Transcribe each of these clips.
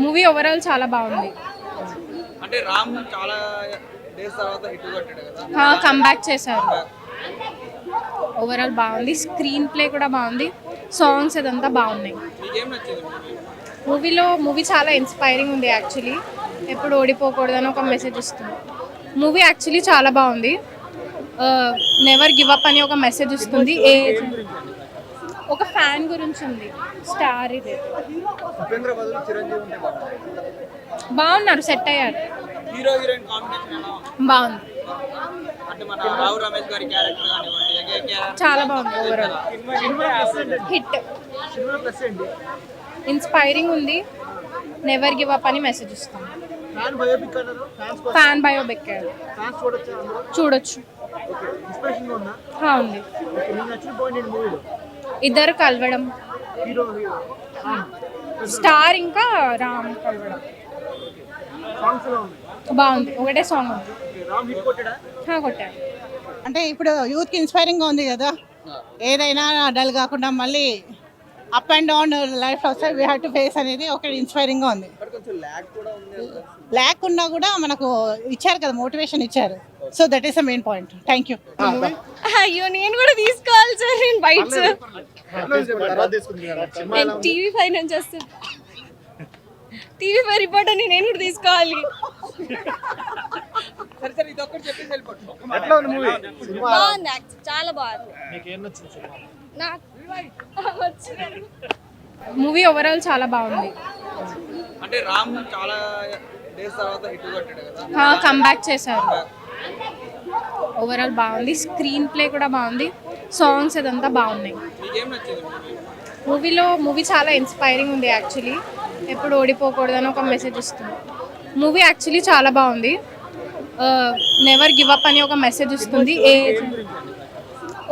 Movie overall చాలా బాగుంది. అంటే రామ్ చాలా డేస్ తర్వాత హిట్ కొట్టాడు కదా. కంబ్యాక్ చేశారు. ఓవరాల్ బాగుంది. స్క్రీన్ ప్లే కూడా బాగుంది. సాంగ్స్ ఇదంతా బాగున్నాయి. మూవీలో మూవీ చాలా ఇన్స్పైరింగ్ ఉంది యాక్చువల్లీ ఎప్పుడు ఓడిపోకూడదని ఒక మెసేజ్ ఇస్తుంది మూవీ యాక్చువల్లీ చాలా బాగుంది. నెవర్ గివ్ అప్ అని ఒక మెసేజ్ ఇస్తుంది ఏ ఒక ఫ్యాన్ గురించి ఉంది స్టార్ ఇది. ఉపేంద్ర బదులు చిరంజీవి ఉంటే బాగుంది బాగున్నారు సెట్ అయ్యారు. హీరో హీరోయిన్ కాంబినేషన్ ఎలా ఉంది? బాగుంది. చాలా బాగుంది ఓవరాల్ హిట్ ఇన్స్పైరింగ్ ఉంది. నెవర్ గివ్ అప్ అని మెసేజ్ ఇస్తుంది. ఫ్యాన్ బయోపిక్ చూడొచ్చు ఉందా? ఇద్దరు కలవడం. స్టార్ ఇంకా రామ్ కలవడం. బాగుంది. ఒకటే సాంగ్ ఉంది. ఓకే రామ్ హిట్ కొట్టాడా. అంటే ఇప్పుడు యూత్కి ఇన్స్పైరింగ్గా ఉంది కదా. ఏదైనా డల్ కాకుండా మళ్ళీ అప్ అండ్ డౌన్ లైఫ్ వస్తే వీ హ్యావ్ టు ఫేస్ అనేది ఒక ఇన్స్పైరింగ్గా ఉంది. ల్యాక్ ఉన్నా కూడా మనకు ఇచ్చారు కదా మోటివేషన్ ఇచ్చారు. So that is the main point thank you అయ్యో నేను కూడా తీసుకోవాలి సార్ నేను బయట. నేను టీవీ ఫైవ్ నుంచి వస్తాను టీవీ ఫైవ్ రిపోర్టర్ నేను కూడా తీసుకోవాలి. బాగుంది చాలా బాగుంది. మూవీ ఓవరాల్ చాలా బాగుంది. అంటే రామ్ చాలా డేస్ తర్వాత హిట్ కొట్టాడు కదా. కంబ్యాక్ చేశారు. ఓవరాల్ బాగుంది. స్క్రీన్ ప్లే కూడా బాగుంది. సాంగ్స్ ఇదంతా బాగున్నాయి. మూవీలో మూవీ చాలా ఇన్స్పైరింగ్ ఉంది యాక్చువల్లీ ఎప్పుడు ఓడిపోకూడదని ఒక మెసేజ్ ఇస్తుంది మూవీ యాక్చువల్లీ చాలా బాగుంది. నెవర్ గివ్ అప్ అని ఒక మెసేజ్ ఇస్తుంది ఏ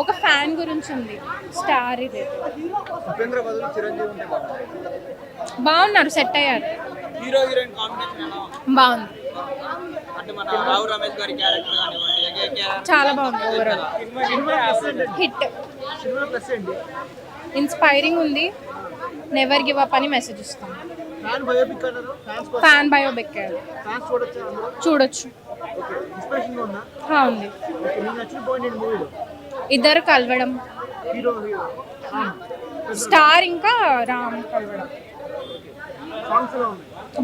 ఒక ఫ్యాన్ గురించి ఉంది. స్టార్ ఇది. బాగున్నారు సెట్ అయ్యారు? బాగుంది. చాలా బాగుంది ఓవరాల్ హిట్ ఇన్స్పైరింగ్ ఉంది. నెవర్ గివ్ అప్ అని మెసేజ్ ఇస్తుంది ఫ్యాన్ బయోపిక్ చూడొచ్చు. ఉందా ఇద్దరు కలవడం. హీరో హీరో స్టార్ ఇంకా రామ్ కలవడం.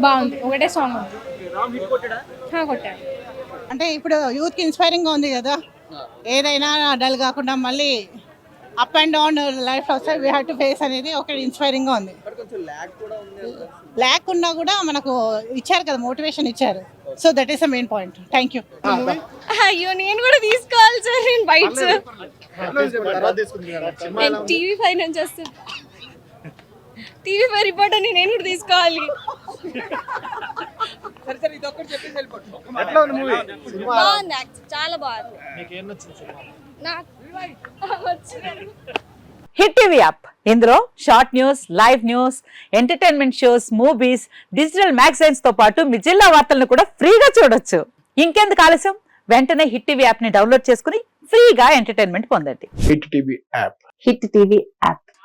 బాగుంది ఒకటే సాంగ్ ఉంది ఓకే రామ్ హిట్ కొట్టాడా అంటే ఇప్పుడు యూత్కి ఇన్స్పైరింగ్గా ఉంది కదా ఏదైనా డల్ కాకుండా మళ్ళీ అప్ అండ్ డౌన్ లైఫ్ వస్తే వీ హ్యావ్ టు ఫేస్ అనేది ఒక ఇన్స్పైరింగ్గా ఉంది. ల్యాక్ ఉన్నా కూడా మనకు ఇచ్చారు కదా మోటివేషన్ ఇచ్చారు so that is the main point thank you అయ్యో నేను కూడా తీసుకోవాలి సార్ నేను తీసుకుంటున్నారు సినిమా నేను టీవీ టీవీ ఫైవ్ రిపోర్టర్ నేను కూడా తీసుకోవాలి. సరే సరే ఇది ఒక్కటి చెప్పేసి వెళ్ళిపోతుంది ఎట్లా ఉంది మూవీ సినిమా బాగుంది యాక్చువల్ చాలా బాగుంది. మీకు ఏం నచ్చింది సినిమా? నాకు వచ్చింది. Hit TV app. ఇందులో short news live news entertainment shows movies digital మ్యాగజైన్స్తో పాటు మీ జిల్లా వార్తలను కూడా ఫ్రీగా చూడొచ్చు. ఇంకెందుకు ఆలస్యం? వెంటనే హిట్ టీవీ యాప్ని డౌన్లోడ్ చేసుకుని ఫ్రీగా ఎంటర్టైన్మెంట్ పొందండి. Hit TV app. Hit TV app.